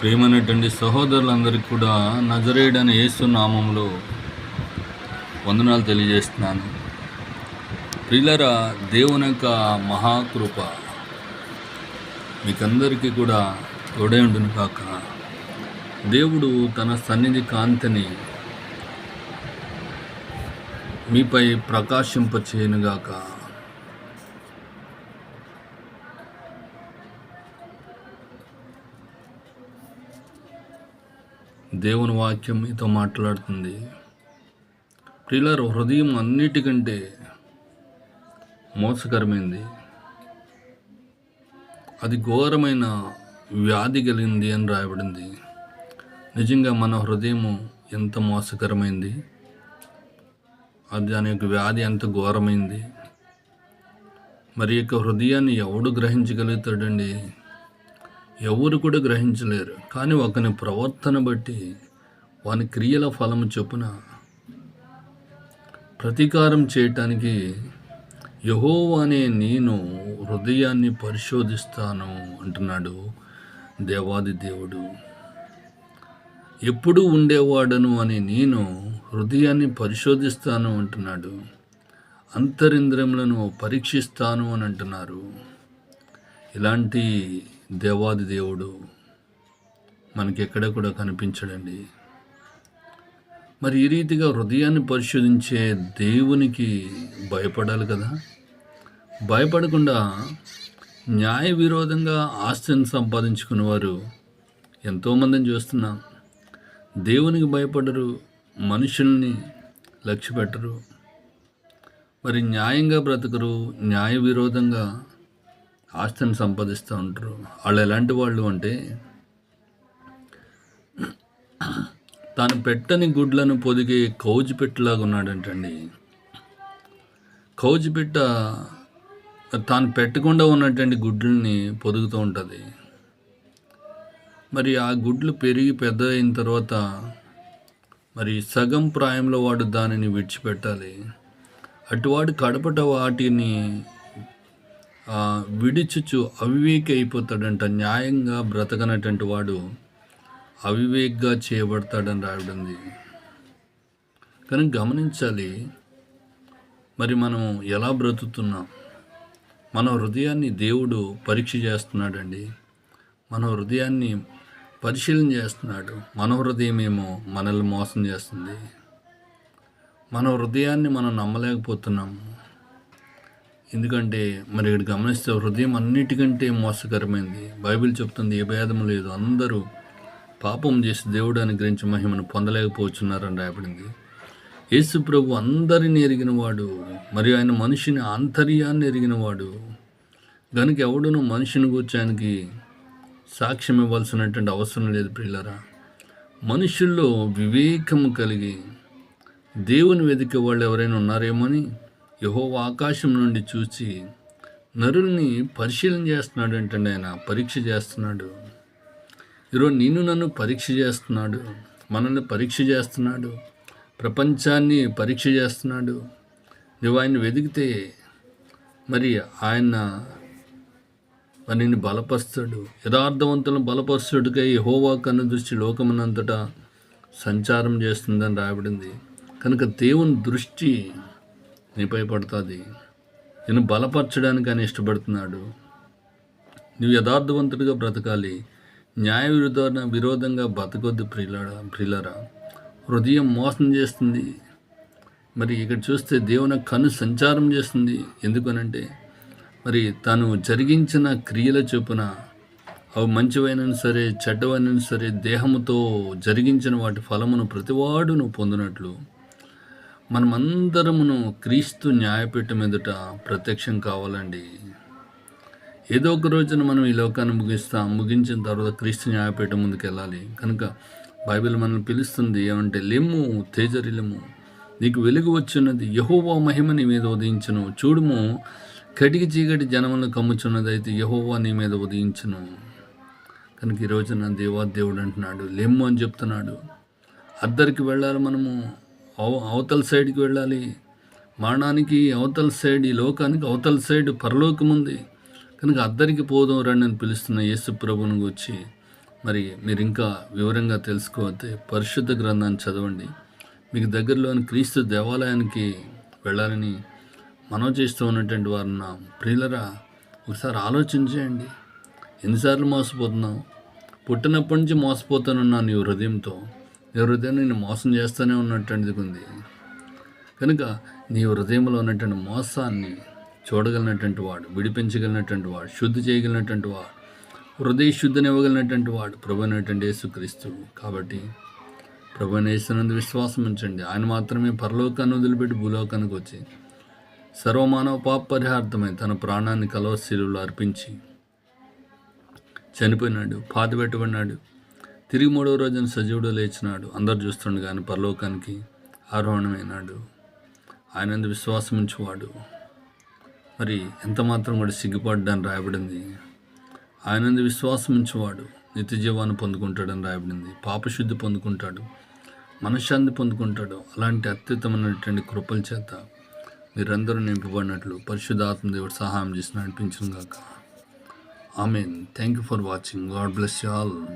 ప్రేమనటువంటి సహోదరులందరికీ కూడా నజరేడని యేసు నామంలో వందనాలు తెలియజేస్తున్నాను. ప్రియులరా దేవుని యొక్క మహాకృప మీకందరికీ కూడా తోడే ఉండును కాక దేవుడు తన సన్నిధి కాంతిని మీపై ప్రకాశింపచేయనుగాక దేవుని వాక్యం మీతో మాట్లాడుతుంది. ప్రిల్లర్ హృదయం అన్నిటికంటే మోసకరమైంది. అది ఘోరమైన వ్యాధి కలిగింది అని రాయబడింది. నిజంగా మన హృదయము ఎంత మోసకరమైంది? అది దాని యొక్క వ్యాధి ఎంత ఘోరమైంది? మరి యొక్క హృదయాన్ని ఎవడు గ్రహించగలుగుతాడండి? ఎవరు కూడా గ్రహించలేరు. కానీ ఒకని ప్రవర్తన బట్టి వాని క్రియల ఫలము చొప్పున ప్రతీకారం చేయటానికి యహో అనే నేను హృదయాన్ని పరిశోధిస్తాను అంటున్నాడు దేవాది దేవుడు. ఎప్పుడు ఉండేవాడను అని నేను హృదయాన్ని పరిశోధిస్తాను అంటున్నాడు. అంతరింద్రములను పరీక్షిస్తాను అని అంటున్నారు. ఇలాంటి దేవాది దేవుడు మనకి ఎక్కడ కూడా కనిపించడండి. మరి ఈ రీతిగా హృదయాన్ని పరిశోధించే దేవునికి భయపడాలి కదా? భయపడకుండా న్యాయ విరోధంగా ఆస్తిని సంపాదించుకున్న వారు ఎంతోమందిని చూస్తున్నాం దేవునికి భయపడరు మనుషుల్ని లక్ష్య పెట్టరు మరి న్యాయంగా బ్రతకరు న్యాయ విరోధంగా ఆస్తిని సంపాదిస్తూ ఉంటారు. వాళ్ళు ఎలాంటి వాళ్ళు అంటే తాను పెట్టని గుడ్లను పొదిగే కౌజు పెట్టలాగా ఉన్నాడంటండి. కౌజు పెట్ట తాను పెట్టకుండా ఉన్నటువంటి గుడ్లని పొదుగుతూ ఉంటుంది. మరి ఆ గుడ్లు పెరిగి పెద్ద అయిన తర్వాత మరి సగం ప్రాయంలో వాడు దానిని విడిచిపెట్టాలి. అటువాడు కడపట వాటిని విడిచుచు అవివేకి అయిపోతాడంట న్యాయంగా బ్రతకనటువంటి వాడు అవివేక్గా చేయబడతాడని రాయడంది కానీ గమనించాలి మరి మనం ఎలా బ్రతుకుతున్నాం? మన హృదయాన్ని దేవుడు పరీక్ష చేస్తున్నాడండి. మన హృదయాన్ని పరిశీలన చేస్తున్నాడు. మన హృదయమేమో మనల్ని మోసం చేస్తుంది. మన హృదయాన్ని మనం నమ్మలేకపోతున్నాము. ఎందుకంటే మరి ఇక్కడ గమనిస్తే హృదయం అన్నిటికంటే మోసకరమైంది. బైబిల్ చెప్తుంది ఏ భేదం లేదు. అందరూ పాపం చేసి దేవుడు అనుగ్రహించి మహిమను పొందలేకపోతున్నారని రాయబడింది. యేసు ప్రభు అందరిని ఎరిగినవాడు మరియు ఆయన మనిషిని ఆంతర్యాన్ని ఎరిగినవాడు. గనుక ఎవడును మనిషిని గురించి ఆయనకి సాక్ష్యం ఇవ్వాల్సినటువంటి అవసరం లేదు ప్రియులరా. మనుషుల్లో వివేకము కలిగి దేవుని వెతికే వాళ్ళు ఎవరైనా ఉన్నారేమో అని యహో ఆకాశం నుండి చూసి నరుల్ని పరిశీలన చేస్తున్నాడు ఏంటండి ఆయన పరీక్ష చేస్తున్నాడు. ఈరోజు నిన్ను నన్ను పరీక్ష చేస్తున్నాడు మనల్ని పరీక్ష చేస్తున్నాడు ప్రపంచాన్ని పరీక్ష చేస్తున్నాడు. నువ్వు ఆయన వెతికితే మరి ఆయన మరి నిన్ను బలపరుస్తాడు. యథార్థవంతులను బలపరుస్తుడికై హోవా కన్ను దృష్టి లోకమునంతటా సంచారం చేస్తుందని రాయబడింది. కనుక దేవుని దృష్టి నీపై పడుతుంది. నేను బలపరచడానికి అని ఇష్టపడుతున్నాడు. నువ్వు యథార్థవంతుడిగా బ్రతకాలి. న్యాయ విరుద్ధ విరోధంగా బతకొద్దు ప్రియులరా ప్రియులరా. హృదయం మోసం చేస్తుంది. మరి ఇక్కడ చూస్తే దేవుని కను సంచారం చేస్తుంది. ఎందుకనంటే మరి తను జరిగించిన క్రియల చొప్పున అవి మంచివైనా సరే చెడ్డవైనా సరే దేహముతో జరిగించిన వాటి ఫలమును ప్రతివాడును పొందినట్లు. మనమందరమును క్రీస్తు న్యాయపీఠం ఎదుట ప్రత్యక్షం కావాలండి. ఏదో ఒక రోజున మనం ఈ లోకాన్ని ముగిస్తాం ముగించిన తర్వాత క్రీస్తు న్యాయపీఠం ముందుకు వెళ్ళాలి కనుక బైబిల్ మనల్ని పిలుస్తుంది ఏమంటే లెమ్ము తేజరిలము. నీకు వెలుగు వచ్చినది యహోవా మహిమ నీ మీద ఉదయించును. చూడుము కటికి చీకటి జనములను కమ్ముచున్నదైతే యహోవా నీ మీద ఉదయించును. కనుక ఈ రోజున దేవాదేవుడు అంటున్నాడు లెమ్ము అని చెప్తున్నాడు. అద్దరికి వెళ్ళాలి మనము. అవతల సైడ్కి వెళ్ళాలి. మరణానికి అవతల సైడ్ ఈ లోకానికి అవతల సైడ్ పరలోకం ఉంది. కనుక అద్దరికి పోదాం రండి అని పిలుస్తున్న యేసు ప్రభుని వచ్చి మరి మీరు ఇంకా వివరంగా తెలుసుకోవతే పరిశుద్ధ గ్రంథాన్ని చదవండి. మీకు దగ్గరలోని క్రీస్తు దేవాలయానికి వెళ్ళాలని మనం చేస్తూ ఉన్నటువంటి వారున్న ప్రియులరా ఒకసారి ఆలోచించేయండి ఎన్నిసార్లు మోసపోతున్నావు? పుట్టినప్పటి నుంచి మోసపోతానున్నా నీ హృదయంతో. ఎవరైతే హృదయం నేను మోసం చేస్తూనే ఉన్నటువంటిది ఉంది కనుక నీ హృదయంలో ఉన్నటువంటి మోసాన్ని చూడగలిగినటువంటి వాడు విడిపించగలిగినటువంటి వాడు శుద్ధి చేయగలిగినటువంటి వాడు హృదయ శుద్ధిని ఇవ్వగలిగినటువంటి వాడు ప్రభు అనేటువంటి యేసుక్రీస్తుడు కాబట్టి ప్రభు యేసునందు విశ్వాసం ఉంచండి. ఆయన మాత్రమే పరలోకాన్ని వదిలిపెట్టి భూలోకానికి వచ్చి సర్వమానవ పాప పరిహార్థమై తన ప్రాణాన్ని కలవశీలులో అర్పించి చనిపోయినాడు పాతబెట్టబడినాడు తిరిగి మూడవ రోజున సజీవుడు లేచినాడు. అందరు చూస్తుండగా పరలోకానికి ఆరోహణమైనాడు. ఆయన విశ్వాసం ఉంచేవాడు. మరి ఎంత మాత్రం కూడా సిగ్గుపడ్డాని రాయబడింది? ఆయన విశ్వాసం ఉంచేవాడు. నిత్య జీవాన్ని పొందుకుంటాడని రాయబడింది. పాపశుద్ధి పొందుకుంటాడు. మనశ్శాంతి పొందుకుంటాడు. అలాంటి అత్యుత్తమైనటువంటి కృపల చేత మీరందరూ నింపబడినట్లు పరిశుద్ధాత్మ దేవుడు సహాయం చేసి నడిపించిన గాక. Amen thank you for watching God bless you all